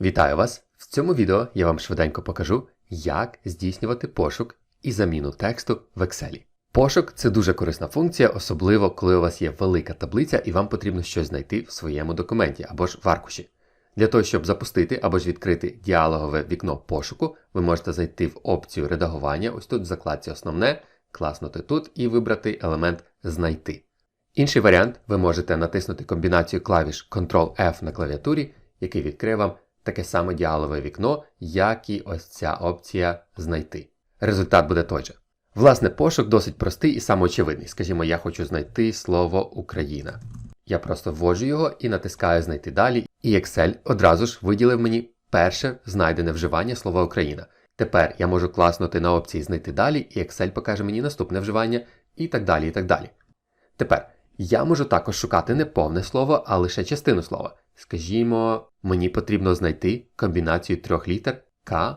Вітаю вас! В цьому відео я вам швиденько покажу, як здійснювати пошук і заміну тексту в Excel. Пошук це дуже корисна функція, особливо коли у вас є велика таблиця і вам потрібно щось знайти в своєму документі або ж в аркуші. Для того, щоб запустити або ж відкрити діалогове вікно пошуку, ви можете зайти в опцію редагування, ось тут в закладці Основне, класнути тут і вибрати елемент Знайти. Інший варіант ви можете натиснути комбінацію клавіш Ctrl-F на клавіатурі, який відкриє вам таке саме діалове вікно, як і ось ця опція Знайти. Результат буде той же. Власне, пошук досить простий і самоочевидний. Скажімо, я хочу знайти слово Україна. Я просто вводжу його і натискаю Знайти далі, і Excel одразу ж виділив мені перше знайдене вживання слова Україна. Тепер я можу класнути на опції Знайти далі, і Excel покаже мені наступне вживання, і так далі. і так далі. Тепер я можу також шукати не повне слово, а лише частину слова. Скажімо, мені потрібно знайти комбінацію трьох літер К.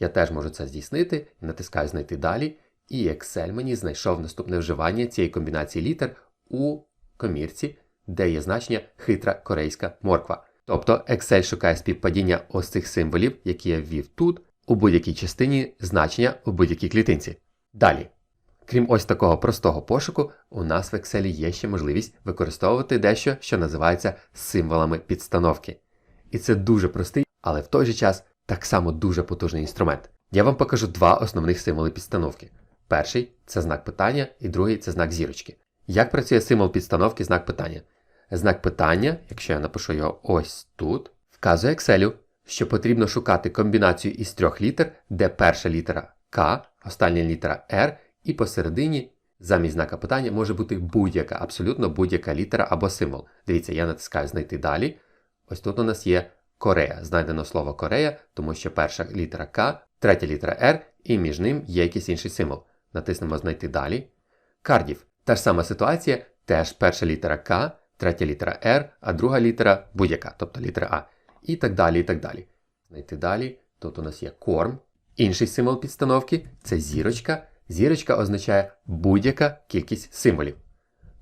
Я теж можу це здійснити натискаю Знайти далі. І Excel мені знайшов наступне вживання цієї комбінації літер у комірці, де є значення хитра корейська морква. Тобто Excel шукає співпадіння ось цих символів, які я ввів тут, у будь-якій частині значення у будь-якій клітинці. Далі. Крім ось такого простого пошуку, у нас в Excel є ще можливість використовувати дещо, що називається символами підстановки. І це дуже простий, але в той же час так само дуже потужний інструмент. Я вам покажу два основних символи підстановки. Перший це знак питання, і другий це знак зірочки. Як працює символ підстановки знак питання? Знак питання, якщо я напишу його ось тут, вказує Excel, що потрібно шукати комбінацію із трьох літер, де перша літера К, остання літера R, і посередині замість знака питання може бути будь-яка, абсолютно будь-яка літера або символ. Дивіться, я натискаю знайти далі. Ось тут у нас є Корея. Знайдено слово Корея, тому що перша літера К, третя літера R, і між ним є якийсь інший символ. Натиснемо знайти далі. Кардів. Та ж сама ситуація, теж перша літера К, третя літера R, а друга літера будь-яка, тобто літера А. І так далі, і так далі. Знайти далі. Тут у нас є корм. Інший символ підстановки це зірочка. Зірочка означає будь-яка кількість символів.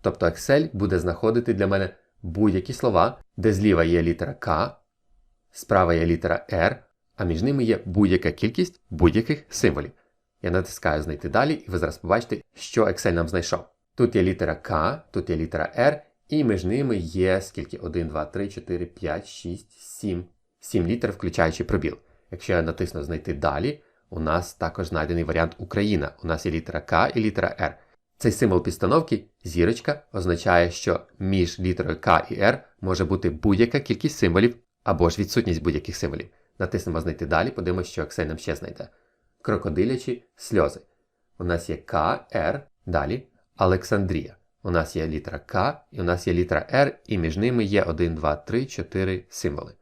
Тобто Excel буде знаходити для мене будь-які слова, де зліва є літера К, справа є літера R, а між ними є будь-яка кількість будь-яких символів. Я натискаю знайти далі, і ви зараз побачите, що Excel нам знайшов. Тут є літера К, тут є літера R, і між ними є скільки? 1, 2, 3, 4, 5, 6, 7. 7 літер, включаючи пробіл. Якщо я натисну знайти далі, у нас також знайдений варіант Україна. У нас є літера К і літера Р. Цей символ підстановки, зірочка, означає, що між літерою К і Р може бути будь-яка кількість символів або ж відсутність будь-яких символів. Натиснемо знайти далі, подивимося, що Excel нам ще знайде. Крокодилячі сльози. У нас є К, Р, далі Олександрія. У нас є літера К і у нас є літера Р, і між ними є 1, 2, 3, 4 символи.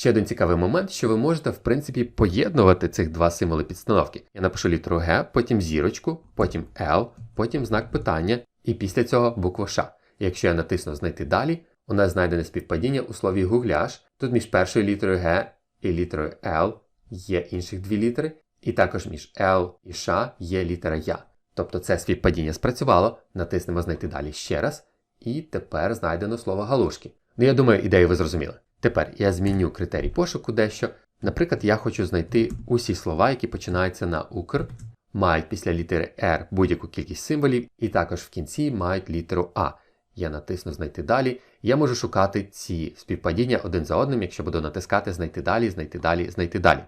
Ще один цікавий момент, що ви можете, в принципі, поєднувати цих два символи підстановки. Я напишу літеру Г, потім зірочку, потім L, потім знак питання, і після цього букву Ш. Якщо я натисну Знайти далі, у нас знайдене співпадіння у слові гугляш. Тут між першою літерою Г і літерою L є інших дві літери, і також між L і Ш є літера Я. Тобто це співпадіння спрацювало, натиснемо Знайти далі ще раз, і тепер знайдено слово галушки. Ну я думаю, ідею ви зрозуміли. Тепер я зміню критерій пошуку дещо. Наприклад, я хочу знайти усі слова, які починаються на Укр, мають після літери R будь-яку кількість символів, і також в кінці мають літеру А. Я натисну Знайти далі. Я можу шукати ці співпадіння один за одним, якщо буду натискати Знайти далі, знайти далі, знайти далі.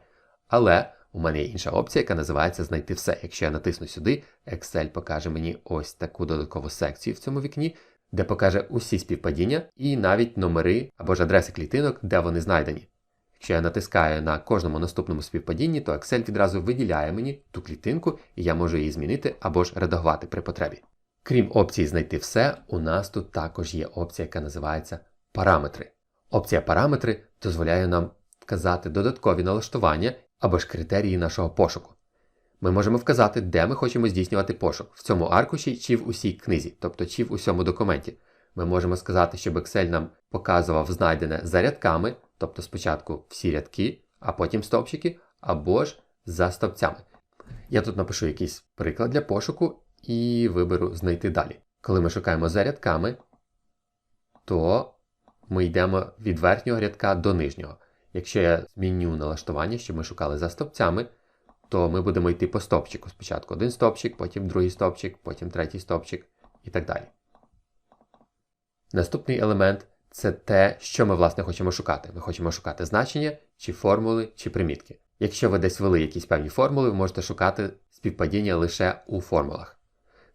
Але у мене є інша опція, яка називається Знайти все. Якщо я натисну сюди, Excel покаже мені ось таку додаткову секцію в цьому вікні, де покаже усі співпадіння і навіть номери або ж адреси клітинок, де вони знайдені. Якщо я натискаю на кожному наступному співпадінні, то Excel відразу виділяє мені ту клітинку, і я можу її змінити або ж редагувати при потребі. Крім опції Знайти все, у нас тут також є опція, яка називається Параметри. Опція Параметри дозволяє нам вказати додаткові налаштування або ж критерії нашого пошуку. Ми можемо вказати, де ми хочемо здійснювати пошук в цьому аркуші чи в усій книзі, тобто чи в усьому документі. Ми можемо сказати, щоб Excel нам показував знайдене за рядками, тобто спочатку всі рядки, а потім стовпчики, або ж за стовпцями. Я тут напишу якийсь приклад для пошуку і виберу знайти далі. Коли ми шукаємо за рядками, то ми йдемо від верхнього рядка до нижнього. якщо я зміню налаштування, щоб ми шукали за стопцями, то ми будемо йти по стопчику. Спочатку один стопчик, потім другий стопчик, потім третій стопчик і так далі. Наступний елемент це те, що ми власне хочемо шукати. Ми хочемо шукати значення, чи формули, чи примітки. Якщо ви десь ввели якісь певні формули, ви можете шукати співпадіння лише у формулах.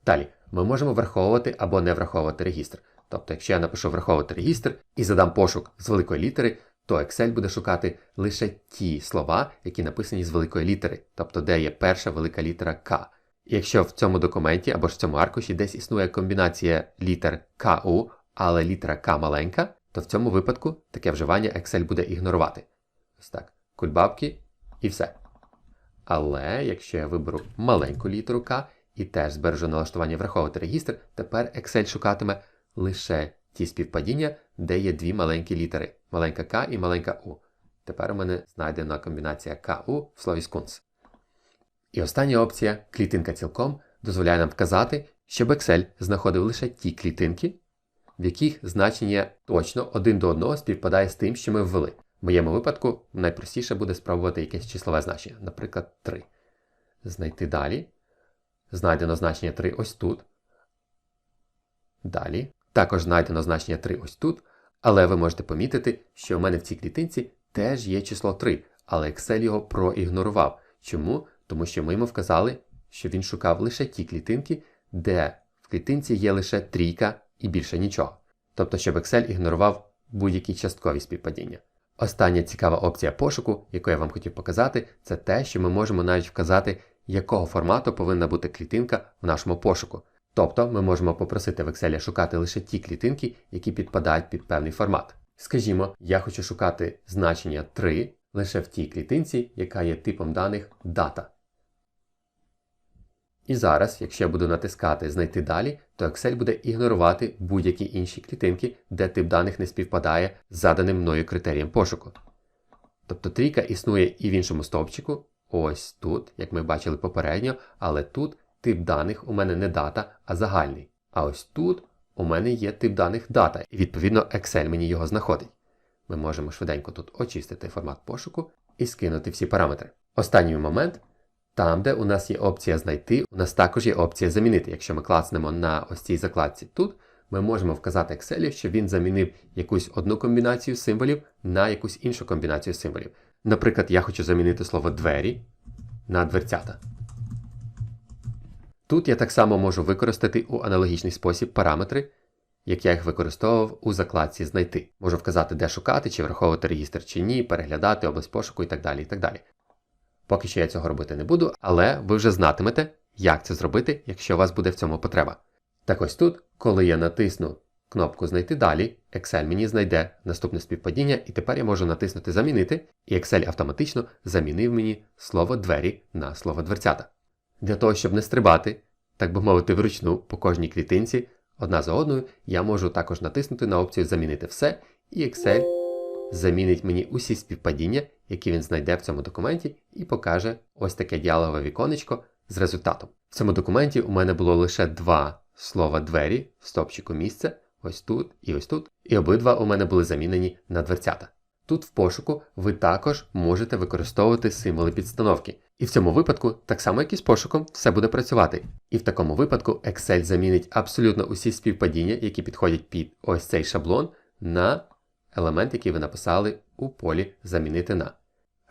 Далі, ми можемо враховувати або не враховувати регістр. Тобто, якщо я напишу враховувати регістр і задам пошук з великої літери, то Excel буде шукати лише ті слова, які написані з великої літери, тобто де є перша велика літера К. І якщо в цьому документі або ж в цьому аркуші десь існує комбінація літер КУ, але літера К маленька, то в цьому випадку таке вживання Excel буде ігнорувати. Ось так, кульбабки і все. Але якщо я виберу маленьку літеру К і теж збережу налаштування враховувати регістр, тепер Excel шукатиме лише ті співпадіння, де є дві маленькі літери маленька К і маленька У. Тепер у мене знайдена комбінація КУ в слові скунс. І остання опція клітинка цілком дозволяє нам вказати, щоб Excel знаходив лише ті клітинки, в яких значення точно один до одного співпадає з тим, що ми ввели. В моєму випадку найпростіше буде спробувати якесь числове значення, наприклад, 3. Знайти далі. Знайдено значення 3 ось тут. Далі. Також знайдено значення 3 ось тут. Але ви можете помітити, що в мене в цій клітинці теж є число 3, але Excel його проігнорував. Чому? Тому що ми йому вказали, що він шукав лише ті клітинки, де в клітинці є лише трійка і більше нічого. Тобто, щоб Excel ігнорував будь-які часткові співпадіння. Остання цікава опція пошуку, яку я вам хотів показати, це те, що ми можемо навіть вказати, якого формату повинна бути клітинка в нашому пошуку. Тобто ми можемо попросити в Excel шукати лише ті клітинки, які підпадають під певний формат. Скажімо, я хочу шукати значення 3 лише в тій клітинці, яка є типом даних дата. І зараз, якщо я буду натискати Знайти далі, то Excel буде ігнорувати будь-які інші клітинки, де тип даних не співпадає з заданим мною критерієм пошуку. Тобто трійка існує і в іншому стовпчику, ось тут, як ми бачили попередньо, але тут тип даних у мене не дата, а загальний. А ось тут у мене є тип даних дата, і відповідно Excel мені його знаходить. Ми можемо швиденько тут очистити формат пошуку і скинути всі параметри. Останній момент. Там, де у нас є опція знайти, у нас також є опція замінити. Якщо ми клацнемо на ось цій закладці тут, ми можемо вказати Excel, що він замінив якусь одну комбінацію символів на якусь іншу комбінацію символів. Наприклад, я хочу замінити слово двері на дверцята. Тут я так само можу використати у аналогічний спосіб параметри, як я їх використовував у закладці Знайти. Можу вказати, де шукати, чи враховувати регістр чи ні, переглядати область пошуку і так далі. і так далі. Поки що я цього робити не буду, але ви вже знатимете, як це зробити, якщо у вас буде в цьому потреба. Так ось тут, коли я натисну кнопку Знайти далі, Excel мені знайде наступне співпадіння, і тепер я можу натиснути Замінити, і Excel автоматично замінив мені слово двері на слово дверцята. Для того, щоб не стрибати, так би мовити, вручну по кожній клітинці, одна за одною, я можу також натиснути на опцію Замінити все, і Excel замінить мені усі співпадіння, які він знайде в цьому документі, і покаже ось таке діалогове віконечко з результатом. В цьому документі у мене було лише два слова двері в стопчику місце, ось тут і ось тут, і обидва у мене були замінені на дверцята. Тут в пошуку ви також можете використовувати символи підстановки. І в цьому випадку, так само як і з пошуком, все буде працювати. І в такому випадку Excel замінить абсолютно усі співпадіння, які підходять під ось цей шаблон, на елемент, який ви написали у полі Замінити на.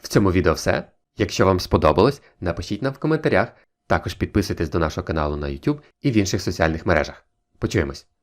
В цьому відео все. Якщо вам сподобалось, напишіть нам в коментарях. Також підписуйтесь до нашого каналу на YouTube і в інших соціальних мережах. Почуємось!